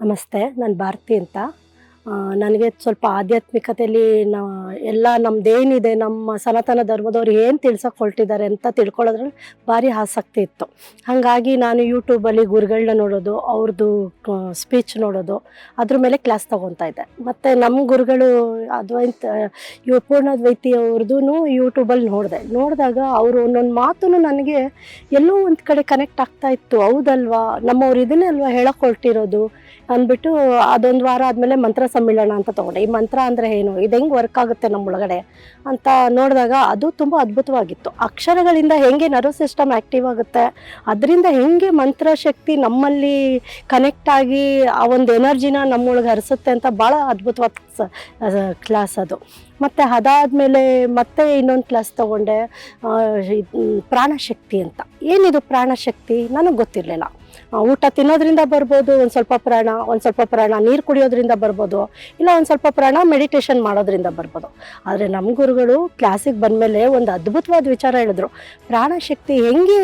ನಮಸ್ತೆ ನಾನು ಭಾರತಿ ಅಂತ. ನನಗೆ ಸ್ವಲ್ಪ ಆಧ್ಯಾತ್ಮಿಕತೆಯಲ್ಲಿ ನಾ, ಎಲ್ಲ ನಮ್ದೇನಿದೆ, ನಮ್ಮ ಸನಾತನ ಧರ್ಮದವ್ರು ಏನು ತಿಳ್ಸಕ್ಕೆ ಹೊರಟಿದ್ದಾರೆ ಅಂತ ತಿಳ್ಕೊಳ್ಳೋದ್ರಲ್ಲಿ ಭಾರಿ ಆಸಕ್ತಿ ಇತ್ತು. ಹಾಗಾಗಿ ನಾನು ಯೂಟ್ಯೂಬಲ್ಲಿ ಗುರುಗಳನ್ನ ನೋಡೋದು ಅವ್ರದ್ದು ಸ್ಪೀಚ್ ನೋಡೋದು, ಅದ್ರ ಮೇಲೆ ಕ್ಲಾಸ್ ತೊಗೊತಾ ಇದ್ದೆ. ಮತ್ತು ನಮ್ಮ ಗುರುಗಳು ಅದ್ವೈತ ಪೂರ್ಣ ಪೂರ್ಣದ್ವೈತಿ ಅವ್ರದ್ದು ಯೂಟ್ಯೂಬಲ್ಲಿ ನೋಡಿದೆ. ನೋಡಿದಾಗ ಅವರು ಒಂದೊಂದು ಮಾತು ನನಗೆ ಎಲ್ಲೋ ಒಂದು ಕಡೆ ಕನೆಕ್ಟ್ ಆಗ್ತಾ ಇತ್ತು. ಹೌದಲ್ವಾ? ನಮ್ಮವ್ರು ಇದನ್ನೇ ಅಲ್ವಾ ಹೇಳೋಕೆ ಹೊರಟಿರೋದು? ಅಂದ್ಬಿಟ್ಟು ಅದೊಂದು ವಾರ ಆದಮೇಲೆ ಮಂತ್ರ ಸಮ್ಮೇಳನ ಅಂತ ತಗೊಂಡೆ. ಈ ಮಂತ್ರ ಅಂದರೆ ಏನು? ಇದು ಹೆಂಗೆ ವರ್ಕ್ ಆಗುತ್ತೆ ನಮ್ಮ ಒಳಗಡೆ? ಅಂತ ನೋಡಿದಾಗ ಅದು ತುಂಬ ಅದ್ಭುತವಾಗಿತ್ತು. ಅಕ್ಷರಗಳಿಂದ ಹೆಂಗೆ ನರ್ವ್ ಸಿಸ್ಟಮ್ ಆ್ಯಕ್ಟಿವ್ ಆಗುತ್ತೆ, ಅದರಿಂದ ಹೆಂಗೆ ಮಂತ್ರ ಶಕ್ತಿ ನಮ್ಮಲ್ಲಿ ಕನೆಕ್ಟ್ ಆಗಿ ಆ ಒಂದು ಎನರ್ಜಿನ ನಮ್ಮೊಳಗೆ ಹರಿಸುತ್ತೆ ಅಂತ ಭಾಳ ಅದ್ಭುತವಾದ ಕ್ಲಾಸ್ ಅದು. ಮತ್ತು ಅದಾದಮೇಲೆ ಮತ್ತೆ ಇನ್ನೊಂದು ಕ್ಲಾಸ್ ತಗೊಂಡೆ ಪ್ರಾಣಶಕ್ತಿ ಅಂತ. ಏನಿದು ಪ್ರಾಣಶಕ್ತಿ? ನನಗೆ ಗೊತ್ತಿರಲಿಲ್ಲ. ಊಟ ತಿನ್ನೋದ್ರಿಂದ ಬರ್ಬೋದು, ಒಂದು ಸ್ವಲ್ಪ ಪ್ರಾಣ, ಒಂದು ಸ್ವಲ್ಪ ಪ್ರಾಣ, ನೀರು ಕುಡಿಯೋದ್ರಿಂದ ಬರ್ಬೋದು ಇಲ್ಲ ಒಂದು ಸ್ವಲ್ಪ ಪ್ರಾಣ ಮೆಡಿಟೇಷನ್ ಮಾಡೋದ್ರಿಂದ ಬರ್ಬೋದು. ಆದರೆ ನಮ್ಮ ಗುರುಗಳು ಕ್ಲಾಸಿಗೆ ಬಂದಮೇಲೆ ಒಂದು ಅದ್ಭುತವಾದ ವಿಚಾರ ಹೇಳಿದ್ರು. ಪ್ರಾಣಶಕ್ತಿ ಹೆಂಗೆ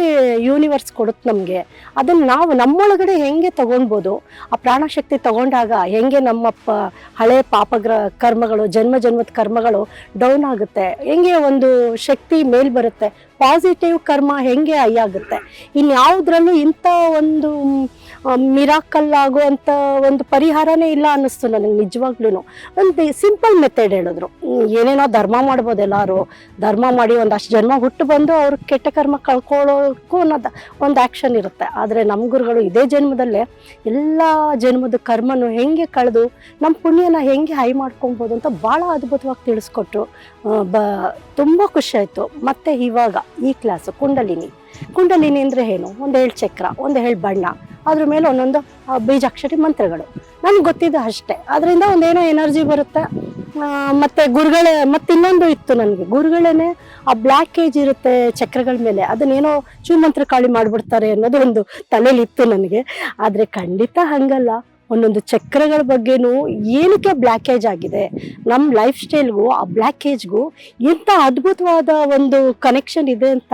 ಯೂನಿವರ್ಸ್ ಕೊಡುತ್ತೆ ನಮಗೆ? ಅದನ್ನು ನಾವು ನಮ್ಮೊಳಗಡೆ ಹೆಂಗೆ ತೊಗೊಳ್ಬೋದು ಆ ಪ್ರಾಣಶಕ್ತಿ ತಗೊಂಡಾಗ ಹೆಂಗೆ ನಮ್ಮ ಪ, ಹಳೆ ಪಾಪಗ್ರ ಕರ್ಮಗಳು, ಜನ್ಮ ಜನ್ಮದ ಕರ್ಮಗಳು ಡೌನ್ ಆಗುತ್ತೆ? ಹೆಂಗೆ ಒಂದು ಶಕ್ತಿ ಮೇಲ್ ಬರುತ್ತೆ? ಪಾಸಿಟಿವ್ ಕರ್ಮ ಹೆಂಗೆ ಐ ಆಗುತ್ತೆ? ಇನ್ಯಾವುದ್ರಲ್ಲೂ ಇಂಥ ಒಂದು ಮಿರಾಕಲ್ ಆಗುವಂಥ ಒಂದು ಪರಿಹಾರನೇ ಇಲ್ಲ ಅನ್ನಿಸ್ತು ನನಗೆ ನಿಜವಾಗ್ಲೂ ಒಂದು ಸಿಂಪಲ್ ಮೆಥಡ್ ಹೇಳಿದ್ರು. ಏನೇನೋ ಧರ್ಮ ಮಾಡ್ಬೋದು ಎಲ್ಲರೂ. ಧರ್ಮ ಮಾಡಿ ಒಂದಷ್ಟು ಜನ್ಮ ಹುಟ್ಟು ಬಂದು ಅವ್ರ ಕೆಟ್ಟ ಕರ್ಮ ಕಳ್ಕೊಳ್ಳೋಕ್ಕೂ ಅನ್ನೋದು ಒಂದು ಆ್ಯಕ್ಷನ್ ಇರುತ್ತೆ. ಆದರೆ ನಮ್ಮ ಗುರುಗಳು ಇದೇ ಜನ್ಮದಲ್ಲೇ ಎಲ್ಲ ಜನ್ಮದ ಕರ್ಮನು ಹೆಂಗೆ ಕಳೆದು ನಮ್ಮ ಪುಣ್ಯನ ಹೆಂಗೆ ಹೈ ಮಾಡ್ಕೊಬೋದು ಅಂತ ಭಾಳ ಅದ್ಭುತವಾಗಿ ತಿಳಿಸ್ಕೊಟ್ರು. ಬ, ತುಂಬ ಖುಷಿ ಆಯಿತು. ಮತ್ತು ಇವಾಗ ಈ ಕ್ಲಾಸು ಕುಂಡಲಿನಿ ಕುಂಡಲಿನಿ ಅಂದರೆ ಏನು? ಒಂದು ಚಕ್ರ, ಒಂದು ಬಣ್ಣ, ಅದ್ರ ಮೇಲೆ ಒಂದೊಂದು ಬೀಜಾಕ್ಷರಿ ಮಂತ್ರಗಳು. ನನಗೆ ಗೊತ್ತಿದ್ದು ಅಷ್ಟೇ. ಅದರಿಂದ ಒಂದೇನೋ ಎನರ್ಜಿ ಬರುತ್ತೆ. ಮತ್ತು ಗುರುಗಳೇ ಮತ್ತೆ ಇನ್ನೊಂದು ಇತ್ತು ನನಗೆ. ಗುರುಗಳೇನೆ ಆ ಬ್ಲ್ಯಾಕೇಜ್ ಇರುತ್ತೆ ಚಕ್ರಗಳ ಮೇಲೆ. ಅದನ್ನೇನೋ ಚೂಮಂತ್ರ ಕಾಳಿ ಮಾಡಿಬಿಡ್ತಾರೆ ಅನ್ನೋದು ಒಂದು ತಲೆಯಲ್ಲಿ ಇತ್ತು ನನಗೆ. ಆದರೆ ಖಂಡಿತ ಹಂಗಲ್ಲ. ಒಂದೊಂದು ಚಕ್ರಗಳ ಬಗ್ಗೆನೂ ಏನಕ್ಕೆ ಬ್ಲ್ಯಾಕೇಜ್ ಆಗಿದೆ? ನಮ್ಮ ಲೈಫ್ ಸ್ಟೈಲ್ಗೂ ಆ ಬ್ಲ್ಯಾಕೇಜ್ಗೂ ಎಂಥ ಅದ್ಭುತವಾದ ಒಂದು ಕನೆಕ್ಷನ್ ಇದೆ ಅಂತ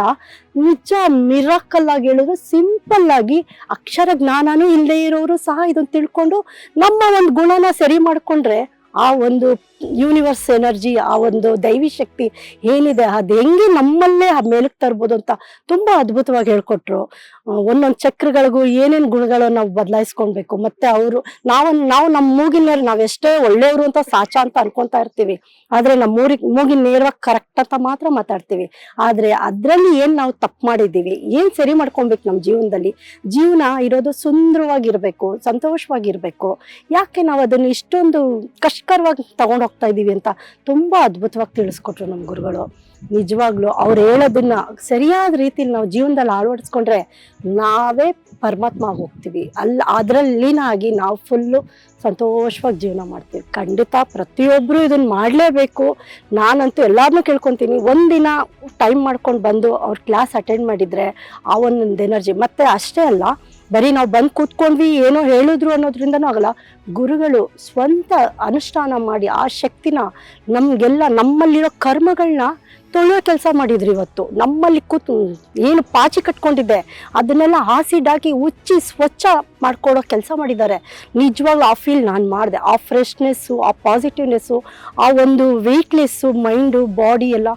ನಿಜ ಮಿರಾಕಲ್ ಆಗಿ ಹೇಳಿದ್ರೆ ಸಿಂಪಲ್ ಆಗಿ ಅಕ್ಷರ ಜ್ಞಾನನೂ ಇಲ್ಲದೆ ಇರೋರು ಸಹ ಇದನ್ನು ತಿಳ್ಕೊಂಡು ನಮ್ಮ ಒಂದು ಗುಣನ ಸರಿ ಮಾಡಿಕೊಂಡ್ರೆ ಆ ಒಂದು ಯೂನಿವರ್ಸ್ ಎನರ್ಜಿ ಆ ಒಂದು ದೈವಿ ಶಕ್ತಿ ಏನಿದೆ, ಅದು ಹೆಂಗೆ ನಮ್ಮಲ್ಲೇ ಆ ಮೇಲಕ್ಕೆ ತರ್ಬೋದು ಅಂತ ತುಂಬ ಅದ್ಭುತವಾಗಿ ಹೇಳ್ಕೊಟ್ರು. ಒಂದೊಂದು ಚಕ್ರಗಳಿಗೂ ಏನೇನು ಗುಣಗಳನ್ನು ನಾವು ಬದಲಾಯಿಸ್ಕೊಳ್ಬೇಕು, ಮತ್ತೆ ಅವರು ನಾವು ನಾವು ನಮ್ಮ ಮೂಗಿನ ನಾವು ಎಷ್ಟೇ ಒಳ್ಳೆಯವರು ಅಂತ ಸಾಚ ಅಂತ ಅನ್ಕೊತಾ ಇರ್ತೀವಿ, ಆದರೆ ನಮ್ಮ ಮೂರಿಗೆ, ಮೂಗಿನ ನೇರವಾಗಿ ಕರೆಕ್ಟ್ ಅಂತ ಮಾತ್ರ ಮಾತಾಡ್ತೀವಿ. ಆದರೆ ಅದರಲ್ಲಿ ಏನು ನಾವು ತಪ್ಪು ಮಾಡಿದ್ದೀವಿ, ಏನು ಸರಿ ಮಾಡ್ಕೊಬೇಕು ನಮ್ಮ ಜೀವನದಲ್ಲಿ, ಜೀವನ ಇರೋದು ಸುಂದರವಾಗಿರಬೇಕು, ಸಂತೋಷವಾಗಿರಬೇಕು, ಯಾಕೆ ನಾವು ಅದನ್ನು ಇಷ್ಟೊಂದು ಕಷ್ಟಕರವಾಗಿ ತಗೊಂಡು ಹೋಗ್ತಾ ಇದ್ದೀವಿ ಅಂತ ತುಂಬ ಅದ್ಭುತವಾಗಿ ತಿಳಿಸ್ಕೊಟ್ರು ನಮ್ಮ ಗುರುಗಳು. ನಿಜವಾಗ್ಲೂ ಅವ್ರು ಹೇಳೋದನ್ನ ಸರಿಯಾದ ರೀತಿಲಿ ನಾವು ಜೀವನದಲ್ಲಿ ಅಳವಡಿಸ್ಕೊಂಡ್ರೆ ನಾವೇ ಪರಮಾತ್ಮ ಹೋಗ್ತೀವಿ. ಅಲ್ಲಿ ಅದರಲ್ಲಿನಾಗಿ ನಾವು ಫುಲ್ಲು ಸಂತೋಷವಾಗಿ ಜೀವನ ಮಾಡ್ತೀವಿ. ಖಂಡಿತ ಪ್ರತಿಯೊಬ್ಬರು ಇದನ್ನ ಮಾಡಲೇಬೇಕು. ನಾನಂತೂ ಎಲ್ಲರನ್ನೂ ಕೇಳ್ಕೊತೀನಿ. ಒಂದಿನ ಟೈಮ್ ಮಾಡ್ಕೊಂಡು ಬಂದು ಅವ್ರ ಕ್ಲಾಸ್ ಅಟೆಂಡ್ ಮಾಡಿದರೆ ಆ ಒಂದೊಂದು ಎನರ್ಜಿ ಮತ್ತೆ ಅಷ್ಟೇ ಅಲ್ಲ, ಬರೀ ನಾವು ಬಂದು ಕೂತ್ಕೊಂಡ್ವಿ ಏನೋ ಹೇಳಿದ್ರು ಅನ್ನೋದ್ರಿಂದನೂ ಆಗಲ್ಲ. ಗುರುಗಳು ಸ್ವಂತ ಅನುಷ್ಠಾನ ಮಾಡಿ ಆ ಶಕ್ತಿನ ನಮಗೆಲ್ಲ ನಮ್ಮಲ್ಲಿರೋ ಕರ್ಮಗಳನ್ನ ತೊಳೆಯೋ ಕೆಲಸ ಮಾಡಿದ್ರು ಇವತ್ತು. ನಮ್ಮಲ್ಲಿ ಕೂತು ಏನು ಪಾಚಿ ಕಟ್ಕೊಂಡಿದ್ದೆ. ಅದನ್ನೆಲ್ಲ ಆಸಿಡ್ ಹಾಕಿ ಉಚ್ಚಿ ಸ್ವಚ್ಛ ಮಾಡ್ಕೊಡೋ ಕೆಲಸ ಮಾಡಿದ್ದಾರೆ. ನಿಜವಾಗ್ಲೂ ಆ ಫೀಲ್ ನಾನು ಮಾಡಿದೆ. ಆ ಫ್ರೆಶ್ನೆಸ್ಸು ಆ ಪಾಸಿಟಿವ್ನೆಸ್ಸು ಆ ಒಂದು ವೆಯ್ಟ್ಲೆಸ್ಸು ಮೈಂಡು ಬಾಡಿ ಎಲ್ಲ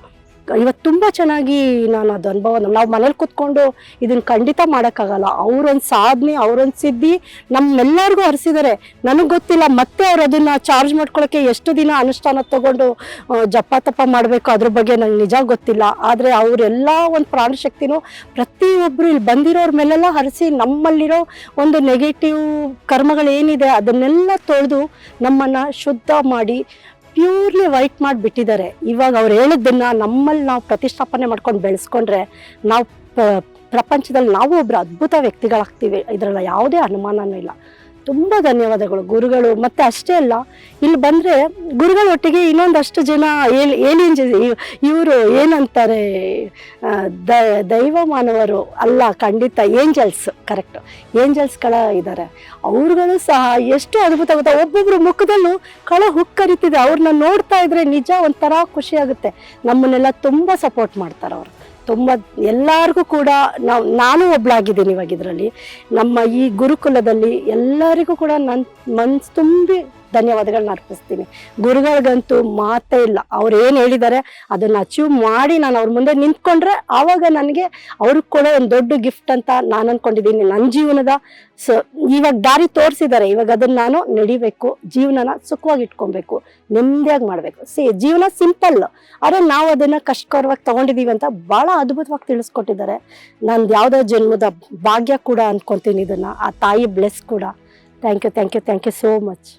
ಇವತ್ತು ತುಂಬ ಚೆನ್ನಾಗಿ ನಾನು ಅದು ಅನುಭವ ನಾವು ಮನೇಲಿ ಕೂತ್ಕೊಂಡು ಇದನ್ನು ಖಂಡಿತ ಮಾಡೋಕ್ಕಾಗಲ್ಲ. ಅವ್ರೊಂದು ಸಾಧನೆ, ಅವ್ರೊಂದು ಸಿದ್ಧಿ ನಮ್ಮೆಲ್ಲರಿಗೂ ಹರಿಸಿದ್ದಾರೆ ನನಗೆ ಗೊತ್ತಿಲ್ಲ, ಮತ್ತೆ ಅವ್ರು ಅದನ್ನು ಚಾರ್ಜ್ ಮಾಡ್ಕೊಳ್ಳೋಕ್ಕೆ ಎಷ್ಟು ದಿನ ಅನುಷ್ಠಾನ ತಗೊಂಡು ಜಪ ತಪ ಮಾಡಬೇಕು ಅದ್ರ ಬಗ್ಗೆ ನಂಗೆ ನಿಜ ಗೊತ್ತಿಲ್ಲ. ಆದರೆ ಅವರೆಲ್ಲ ಒಂದು ಪ್ರಾಣಶಕ್ತಿನೂ ಪ್ರತಿಯೊಬ್ಬರು ಇಲ್ಲಿ ಬಂದಿರೋರ ಮೇಲೆಲ್ಲ ಹರಿಸಿ ನಮ್ಮಲ್ಲಿರೋ ಒಂದು ನೆಗೆಟಿವ್ ಕರ್ಮಗಳೇನಿದೆ ಅದನ್ನೆಲ್ಲ ತೊಳೆದು ನಮ್ಮನ್ನು ಶುದ್ಧ ಮಾಡಿ ಪ್ಯೂರ್ಲಿ ವೈಟ್ ಮಾಡಿಬಿಟ್ಟಿದ್ದಾರೆ ಇವಾಗ ಅವ್ರು ಹೇಳಿದ್ದನ್ನು ನಮ್ಮಲ್ಲಿ ನಾವು ಪ್ರತಿಷ್ಠಾಪನೆ ಮಾಡ್ಕೊಂಡು ಬೆಳೆಸ್ಕೊಂಡ್ರೆ ನಾವು ಪ್ರಪಂಚದಲ್ಲಿ ನಾವು ಒಬ್ಬರು ಅದ್ಭುತ ವ್ಯಕ್ತಿಗಳಾಗ್ತೀವಿ. ಇದರಲ್ಲಿ ಯಾವುದೇ ಅನುಮಾನನೂ ಇಲ್ಲ. ತುಂಬ ಧನ್ಯವಾದಗಳು ಗುರುಗಳು. ಮತ್ತೆ ಅಷ್ಟೇ ಅಲ್ಲ, ಇಲ್ಲಿ ಬಂದರೆ ಗುರುಗಳ ಒಟ್ಟಿಗೆ ಇನ್ನೊಂದಷ್ಟು ಜನ ಏಲ್ ಏಲಿಯನ್ ಇವರು ಏನಂತಾರೆ ದೈವ ಮಾನವರು ಅಲ್ಲ, ಖಂಡಿತ ಏಂಜಲ್ಸ್, ಕರೆಕ್ಟ್. ಏಂಜಲ್ಸ್ಗಳ ಇದ್ದಾರೆ ಅವ್ರುಗಳು ಸಹ ಎಷ್ಟು ಅದ್ಭುತ ಗೊತ್ತಾ ಒಬ್ಬೊಬ್ಬರು ಮುಖದಲ್ಲೂ ಕಳ ಹುಕ್ಕರಿತಿದೆ. ಅವ್ರನ್ನ ನೋಡ್ತಾ ಇದ್ರೆ ನಿಜ ಒಂಥರ ಖುಷಿ ಆಗುತ್ತೆ. ನಮ್ಮನ್ನೆಲ್ಲ ತುಂಬ ಸಪೋರ್ಟ್ ಮಾಡ್ತಾರೆ ಅವರು. ತುಂಬ ಎಲ್ಲರಿಗೂ ಕೂಡ ನಾವು, ನಾನು ಒಬ್ಳಾಗಿದ್ದೀನಿ ಇವಾಗ ಇದರಲ್ಲಿ. ನಮ್ಮ ಈ ಗುರುಕುಲದಲ್ಲಿ ಎಲ್ಲರಿಗೂ ಕೂಡ ನನ್ನ ಮನ್ಸು ತುಂಬಿ ಧನ್ಯವಾದಗಳನ್ನ ಅರ್ಪಿಸ್ತೀನಿ. ಗುರುಗಳಿಗಂತೂ ಮಾತೇ ಇಲ್ಲ. ಅವ್ರು ಏನು ಹೇಳಿದ್ದಾರೆ ಅದನ್ನು ಅಚೀವ್ ಮಾಡಿ ನಾನು ಅವ್ರ ಮುಂದೆ ನಿಂತ್ಕೊಂಡ್ರೆ ಆವಾಗ ನನಗೆ ಅವ್ರಿಗೆ ಕೊಡೋ ಒಂದು ದೊಡ್ಡ ಗಿಫ್ಟ್ ಅಂತ ನಾನು ಅಂದ್ಕೊಂಡಿದ್ದೀನಿ ನನ್ನ ಜೀವನದ ಸೊ, ಇವಾಗ ದಾರಿ ತೋರಿಸಿದ್ದಾರೆ ಇವಾಗ ಅದನ್ನು ನಾನು ನಡಿಬೇಕು. ಜೀವನನ ಸುಖವಾಗಿ ಇಟ್ಕೊಬೇಕು. ನೆಮ್ಮದಿಯಾಗಿ ಮಾಡಬೇಕು. ಸಿ, ಜೀವನ ಸಿಂಪಲ್ ಆದರೆ ನಾವು ಅದನ್ನು ಕಷ್ಟಕರವಾಗಿ ತೊಗೊಂಡಿದ್ದೀವಿ ಅಂತ ಭಾಳ ಅದ್ಭುತವಾಗಿ ತಿಳಿಸ್ಕೊಟ್ಟಿದ್ದಾರೆ ನಂದು ಯಾವುದೋ ಜನ್ಮದ ಭಾಗ್ಯ ಕೂಡ ಅಂದ್ಕೊತೀನಿ ಇದನ್ನು. ಆ ತಾಯಿ ಬ್ಲೆಸ್ ಕೂಡ. Thank you thank you thank you so much